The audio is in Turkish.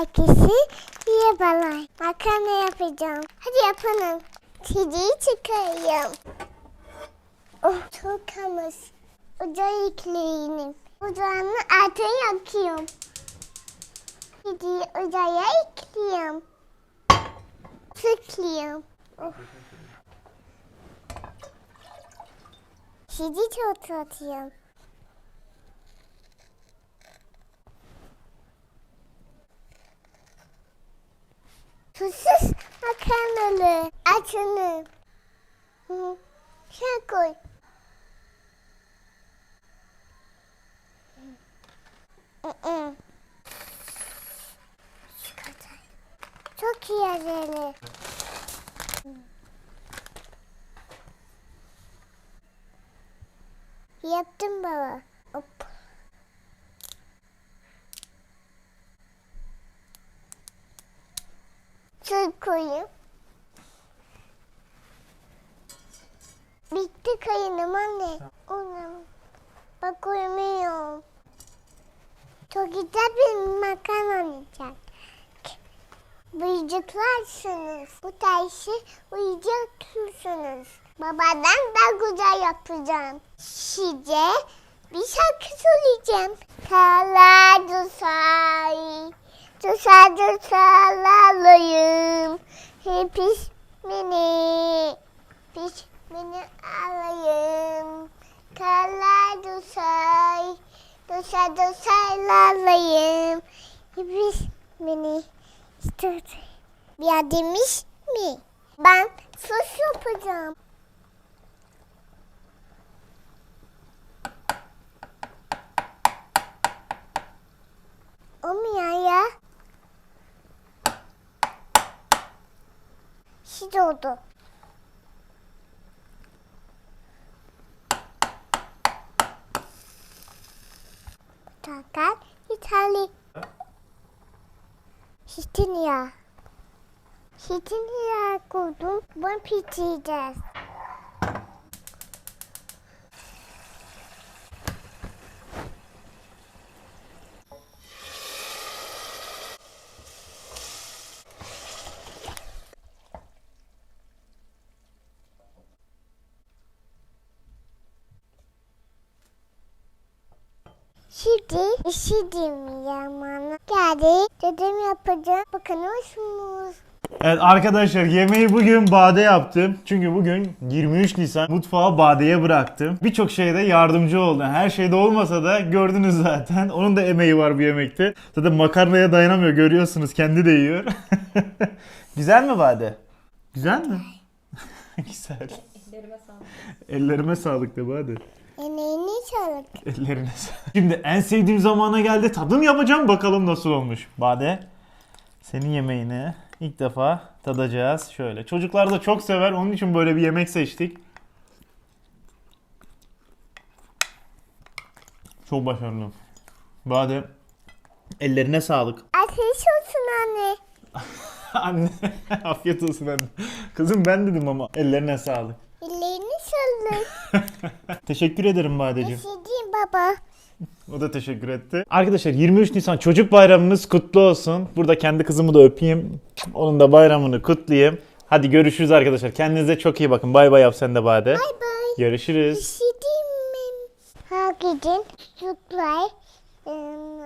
Herkesi merhabalar. Makarna yapacağım. Hadi yapalım. Çiğdeyi çıkarayım. Oh çok kamış. Ocağı yıkayayım. Ocağını altına yakıyorum. Çiğdeyi ocağa yıkayayım. Sıkayım. Oh. Çiğdeyi çok atıyorum. Tuzsuz makarnalı. Açını. Şey koy. Çok iyi acele. Yaptım baba. Hop. Su koyayım. Bitti kayınım anne. Onu bak uyumuyorum. Çok güzel bir makarna olacak. Bıyıcıklarsınız. Bu taşı uyuyacaksınız. Babadan daha güzel yapacağım. Size bir şarkı söyleyeceğim. Kala dusay, Hepis beni, pis beni alayım. Dusay, dusay dusalalıyım. Hepis beni istiyor. Bir demiş mi? Ben sus yapacağım. Olmuyor ya. Şiş oldu. Fakat İtalya. Şitin ya. Şitin ya koydum. Bunu pişireceğiz. Şimdi işidim yamanı. Geldi. Dedim yapacağım. Bakın musunuz? Evet arkadaşlar yemeği bugün Bade yaptım. Çünkü bugün 23 Nisan mutfağı Bade'ye bıraktım. Birçok şeyde yardımcı oldu. Her şeyde olmasa da gördünüz zaten. Onun da emeği var bu yemekte. Zaten makarnaya dayanamıyor görüyorsunuz. Kendi de yiyor. Güzel mi Bade? Güzel mi? Güzel. Ellerime sağlık. Ellerime sağlık de Bade. Sağlık. Ellerine sağlık. Şimdi en sevdiğim zamana geldi. Tadım yapacağım bakalım nasıl olmuş. Bade senin yemeğini ilk defa tadacağız. Şöyle. Çocuklar da çok sever. Onun için böyle bir yemek seçtik. Çok başarılı. Bade ellerine sağlık. Ateş olsun anne. Anne afiyet olsun anne. Kızım ben dedim ama ellerine sağlık. Ellerini sağlık. Teşekkür ederim Badeciğim. İşidim baba. O da teşekkür etti. Arkadaşlar 23 Nisan Çocuk Bayramınız kutlu olsun. Burada kendi kızımı da öpeyim. Onun da bayramını kutlayayım. Hadi görüşürüz arkadaşlar. Kendinize çok iyi bakın. Bay bay yap sen de Bade. Bay bay. Görüşürüz. İşidim. Herkesin çocuklar. Kutlusun. Bay bay.